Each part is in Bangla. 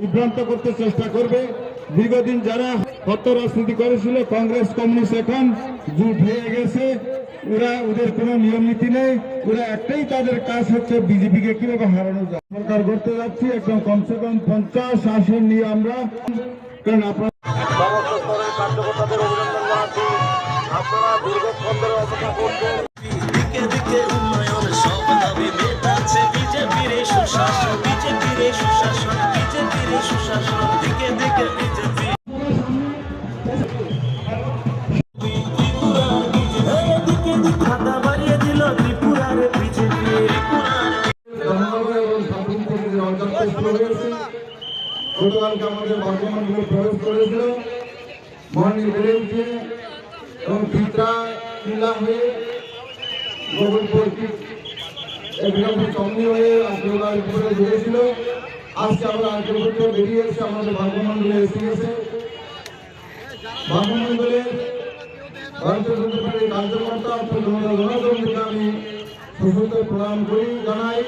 বিভ্রান্ত করতে চেষ্টা করবে। দীর্ঘদিন যারা কত রাজনীতি করেছিল, কংগ্রেস, কমিউনিস্ট এখন জুট হয়ে গেছে। ওরা ওদের কোনো নিয়ম নীতি নেই। ওরা একটাই তাদের কাজ হচ্ছে বিজেপিকে কীভাবে হারানো যায়। সরকার করতে যাচ্ছি, একদম কমসে কম পঞ্চাশ আসন নিয়ে আমরা। কারণ আপনার সুশাসন বিজেপির এই সুশাসন বিজেপির এই সুশাসন, দিকে দিকে বিজেপি খাতা বাড়িয়ে দিল ত্রিপুরার বিজেপি। গতকালকে আমাদের বর্তমানগুলো প্রবেশ করেছিল। মর্নিং বেরিয়েছে এবং পিতা কিলা হয়ে গোবিন্দপুর এগুলো চমনি হয়ে আশীর্বাদ উপরে বেরিয়েছিল আজকে আমরা আশীর্বাদ বেরিয়ে এসে আমাদের বাগমন্ডলে এসে গেছে। বাগমন্ডলের ভারতীয় জনতা পার্টির কার্যকর্তা অর্থাৎ জনতা জনগণকে আমি সুস্থ প্রদান করি, জানাই।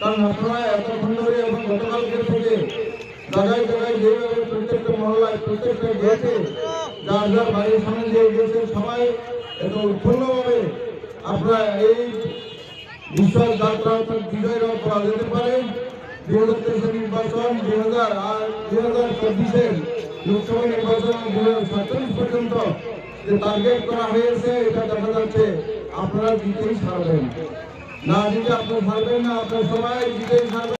কারণ আপনারা এতক্ষণ ধরে এবং গতকালকের থেকে জায়গায় জায়গায় যেভাবে প্রত্যেকটা মহল্লায় প্রত্যেকটা গেটে যার যার বাড়ির সামনে যে গেছে সবাই, এত উৎফুল্লভাবে আপনারা এই বিশ্বাস যাত্রা বিজয়ের করা যেতে পারে। দু হাজার তেইশের নির্বাচন দু হাজার আর দু হাজার চব্বিশের লোকসভা নির্বাচন দু হাজার সাতচল্লিশ পর্যন্ত যে টার্গেট করা হয়েছে, এটা দেখা যাচ্ছে আপনারা জিতেই ছাড়বেন না জিতে আপনারা ছাড়বেন না, আপনার সবাই জিতেই ছাড়বেন